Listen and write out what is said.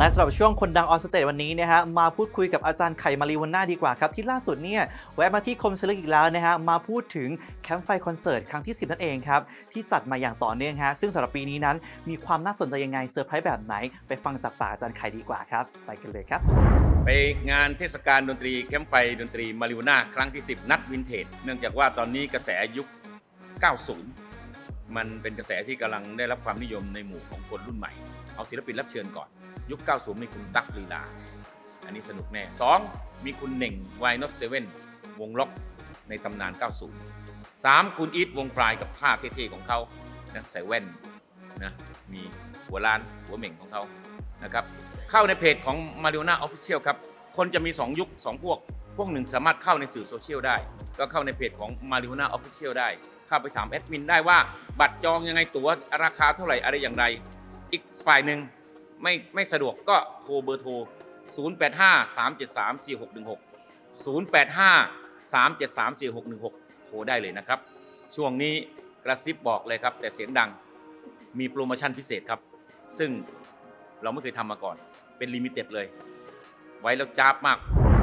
และสำหรับช่วงคนดังออสเตจวันนี้นะฮะมาพูดคุยกับอาจารย์ไข่มารีวันนาดีกว่าครับที่ล่าสุดเนี่ยแวะมาที่คมเชลึกอีกแล้วนะฮะมาพูดถึงแคมป์ไฟคอนเสิร์ตครั้งที่ 10 นั่นเองครับที่จัดมาอย่างต่อเนื่องฮะซึ่งสำหรับปีนี้นั้น มีความน่าสนใจยังไงเซอร์ไพรส์แบบไหน ไปฟังจากปากอาจารย์ไข่ดีกว่าครับไปกันเลยครับ ไปงานเทศกาลดนตรีแคมป์ไฟดนตรีมาริวนาครั้งที่ 10 นัดวินเทจเนื่องจากว่าตอนนี้กระแสยุค 90 มันเป็นกระแสที่กำลังได้รับความนิยมในหมู่ของคนรุ่นใหม่ เอาศิลปินรับเชิญก่อน ยุค 90 มีคุณตั๊กลีลา อันนี้สนุกแน่ 2 มีคุณเหน่งไวายนอตเซเว่นวงล็อกในตำนาน 90 3 คุณอีทวงฟลายกับภาพเท่ๆของเขานะใส่แว่นนะมีหัวล้านหัวเหม่งของเขานะครับเข้าในเพจของ m a r i o n a Official ครับ คนจะมี 2 ยุค 2 พวก พวกหนึ่งสามารถเข้าในสื่อโซเชียลได้ ก็เข้าในเพจของ m a r i o n a Official ได้ เข้าไปถามแอดมินได้ว่าบัตรจองยังไงตั๋วราคาเท่าไหร่อะไรอย่างไร อีกฝ่ายหนึ่งไม่ไม่สะดวกก็โทรเบอร์โทร 085 373 4616 085 373 4616 โทรได้เลยนะครับ ช่วงนี้กระซิบบอกเลยครับ แต่เสียงดังมีโปรโมชั่นพิเศษครับ ซึ่งเราไม่เคยทำมาก่อนเป็นลิมิเต็ดเลย ไว้แล้วจ้าบมาก